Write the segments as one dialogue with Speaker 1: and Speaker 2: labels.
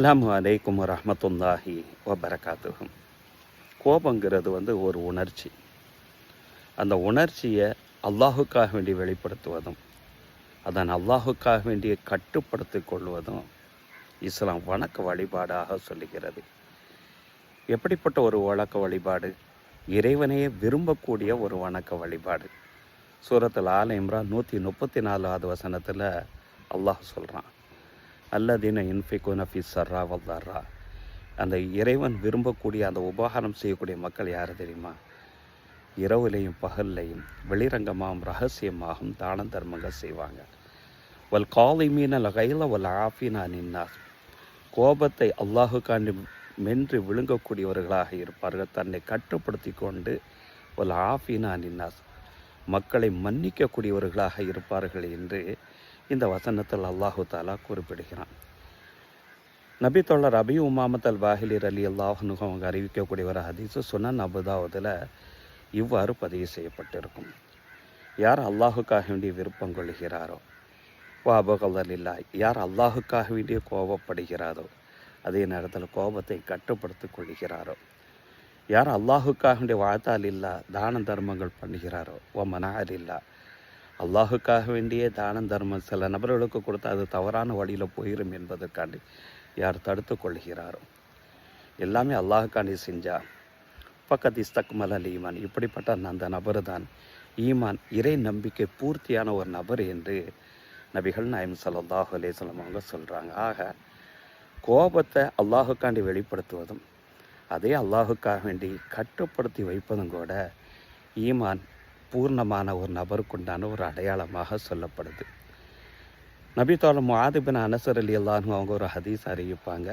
Speaker 1: அலாம் அலைக்கும் ரஹமத்துல்லாஹி வபரகாத்துஹும் கோபங்கிறது வந்து ஒரு உணர்ச்சி. அந்த உணர்ச்சியை அல்லாஹுக்காக வேண்டி வெளிப்படுத்துவதும் அதன் அல்லாஹுக்காக வேண்டிய கட்டுப்படுத்திக் கொள்வதும் இஸ்லாம் வணக்க வழிபாடாக சொல்லுகிறது. எப்படிப்பட்ட ஒரு வழக்க வழிபாடு? இறைவனையே விரும்பக்கூடிய ஒரு வணக்க வழிபாடு. சூரத்தில் ஆல இம்ரான் நூற்றி முப்பத்தி நாலாவது வசனத்தில் அல்லாஹ் சொல்கிறான் அல்லதீன இன்ஃபிகுன ஃபி சர்ரா தர்ரா அந்த இறைவன் விரும்பக்கூடிய அந்த உபகாரம் செய்யக்கூடிய மக்கள் யார் தெரியுமா? இரவுலையும் பகல்லையும் வெளிரங்கமாகவும் ரகசியமாகவும் தான தர்மங்கள் செய்வாங்க. வல் காலை மீன கையில் வல் ஆஃபினா நின்னார் கோபத்தை அல்லாஹுக்காண்டி மென்று விழுங்கக்கூடியவர்களாக இருப்பார்கள். தன்னை கட்டுப்படுத்தி கொண்டு ஒரு ஆஃபினா நின்னாஸ். மக்களை மன்னிக்கக்கூடியவர்களாக இருப்பார்கள் என்று இந்த வசனத்தில் அல்லாஹு தாலா குறிப்பிடுகிறான். நபி தோழர் அபி உமாமத் அல் வாஹிலிர் அலி அல்லாஹ்னு அவங்க அறிவிக்கக்கூடிய ஒரு ஹதீஸு சுனன் அபுதாவதில் இவ்வாறு பதிவு செய்யப்பட்டிருக்கும். யார் அல்லாஹுக்காக வேண்டிய விருப்பம் கொள்கிறாரோ வா அபகல்லா யார் அல்லாஹுக்காக வேண்டிய கோபப்படுகிறாரோ அதே நேரத்தில் கோபத்தை கட்டுப்படுத்திக் கொள்கிறாரோ யார் அல்லாஹுக்காக வேண்டிய வாழ்த்தால் இல்லா தான தர்மங்கள் பண்ணுகிறாரோ ஓ மனார் இல்லா அல்லாஹுக்காக வேண்டிய தானம் தர்மம் சில நபர்களுக்கு கொடுத்தா அது தவறான வழியில் போயிடும் என்பதற்காண்டி யார் தடுத்து கொள்கிறாரோ. எல்லாமே அல்லாஹுக்காண்டி செஞ்சா பக்கத்து இஸ்தக்மல் அல் ஈமான். இப்படிப்பட்ட அந்த நபர் தான் ஈமான் இறை நம்பிக்கை பூர்த்தியான ஒரு நபர் என்று நபிகள் நாயம் சல்லாஹு அலேஸ்லம் அவங்க சொல்கிறாங்க ஆக கோபத்தை அல்லாஹுக்காண்டி வெளிப்படுத்துவதும் அதே அல்லாஹுக்காக வேண்டி கட்டுப்படுத்தி வைப்பதும் கூட ஈமான் பூர்ணமான ஒரு நபருக்குண்டான ஒரு அடையாளமாக சொல்லப்படுது. நபி தோழர் முஆதிபின் அனசர் அலி அவங்க ஒரு ஹதீஸ் அறிவிப்பாங்க.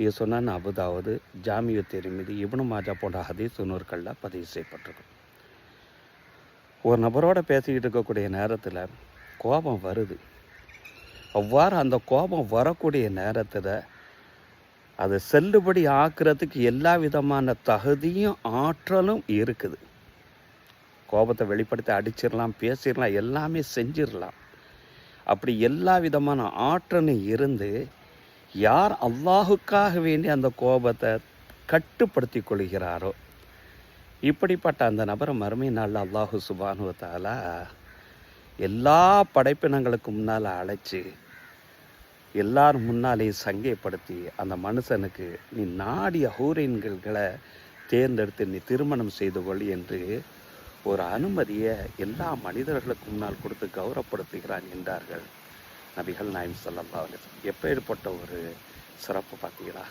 Speaker 1: இது சொன்னான் அபுதாவது ஜாமியு திருமிதி இப்னு மாஜா போன்ற ஹதீஸ் நூற்களில் பதிவு செய்யப்பட்டிருக்கும். ஒரு நபரோட பேசிக்கிட்டு இருக்கக்கூடிய நேரத்தில் கோபம் வருது. அவ்வாறு அந்த கோபம் வரக்கூடிய நேரத்தில் அதை செல்லுபடி ஆக்குறதுக்கு எல்லா விதமான தகுதியும் ஆற்றலும் இருக்குது. கோபத்தை வெளிப்படுத்தி அடிச்சிடலாம் பேசிடலாம் எல்லாமே செஞ்சிடலாம். அப்படி எல்லா விதமான ஆற்றலும் இருந்து யார் அல்லாஹுக்காக வேண்டி அந்த கோபத்தை கட்டுப்படுத்தி கொள்கிறாரோ இப்படிப்பட்ட அந்த நபரை மறுமை நாளில் அல்லாஹு சுபானுவத்தாலா எல்லா படைப்பினங்களுக்கு முன்னால் அழைச்சி எல்லார் முன்னாலேயும் சங்கைப்படுத்தி அந்த மனுஷனுக்கு நீ நாடிய ஹூரின்களை தேர்ந்தெடுத்து நீ திருமணம் செய்து கொள் என்று ஒரு அனுமதியை எல்லா மனிதர்களுக்கு முன்னால் கொடுத்து கௌரவப்படுத்துகிறான் என்றார்கள் நபிகள் நாயம் சல்லா எப்பேற்பட்ட ஒரு சிறப்பு பார்த்தீங்களா